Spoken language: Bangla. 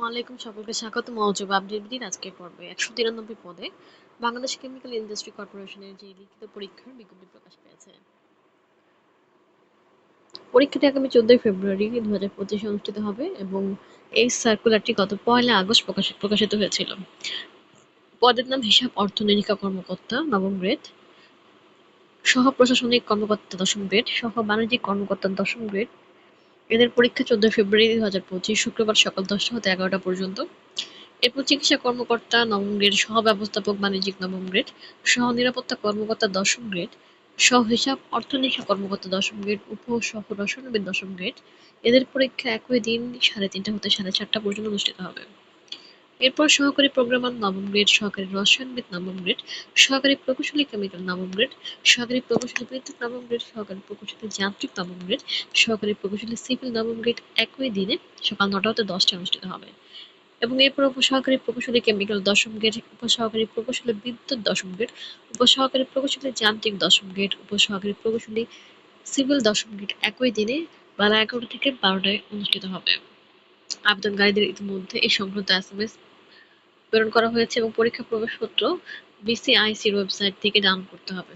ওয়ালাইকুম সকলকে স্বাগত মহযোগ আপডেট দিন আজকে পর্বে একশো তিরানব্বই পদে বাংলাদেশ কেমিক্যাল ইন্ডাস্ট্রি কর্পোরেশনের যে লিখিত পরীক্ষার বিজ্ঞপ্তি প্রকাশ পেয়েছে। পরীক্ষাটি আগামী চোদ্দই ফেব্রুয়ারি দু হাজার পঁচিশে অনুষ্ঠিত হবে এবং এই সার্কুলারটি গত পয়লা আগস্ট প্রকাশ প্রকাশিত হয়েছিল। পদের নাম হিসাব অর্থনৈতিকা কর্মকর্তা, নবম গ্রেড, সহ প্রশাসনিক কর্মকর্তা দশম গ্রেড, সহ বাণিজ্যিক কর্মকর্তা দশম গ্রেড এদের পরীক্ষা চোদ্দ ফেব্রুয়ারি দুই হাজার পঁচিশ শুক্রবার সকাল দশটা হতে এগারোটা পর্যন্ত। এরপর চিকিৎসা কর্মকর্তা নবম গ্রেড সহ ব্যবস্থাপক বাণিজ্যিক নবম গ্রেড সহ নিরাপত্তা কর্মকর্তা দশম গ্রেড সহ হিসাব অর্থনীতি কর্মকর্তা দশম গ্রেড উপ সহ দশম গ্রেড। এদের পরীক্ষা একই দিন সাড়ে তিনটা হতে সাড়ে চারটা পর্যন্ত অনুষ্ঠিত হবে। এরপর সহকারী প্রোগ্রামার নবম গ্রেড, সহকারী রসায়নবিদ নবম গ্রেড, সহকারী প্রকৌশলী কেমিক্যাল নবম গ্রেড, সহকারী প্রকৌশলী বিদ্যুৎ নবম গ্রেড, সহকারী প্রকৌশলী যান্ত্রিক নবম গ্রেড, সহকারী প্রকৌশলী সিভিল নবম গ্রেড একই দিনে সকাল নটা হতে দশটায় অনুষ্ঠিত হবে। এবং এরপর উপসহকারী প্রকৌশলী কেমিক্যাল দশম গ্রেড, উপসহকারী প্রকৌশলী বিদ্যুৎ দশম গ্রেড, উপসহকারী প্রকৌশলী যান্ত্রিক দশম গ্রেড, উপসহকারী প্রকৌশলী সিভিল দশম গ্রেড একই দিনে বেলা এগারোটা থেকে বারোটায় অনুষ্ঠিত হবে। আবেদনকারীদের ইতিমধ্যে এই সংক্রান্ত এস এম এস প্রেরণ করা হয়েছে এবং পরীক্ষা প্রবেশপত্র বিসিআইসির ওয়েবসাইট থেকে ডাউনলোড করতে হবে।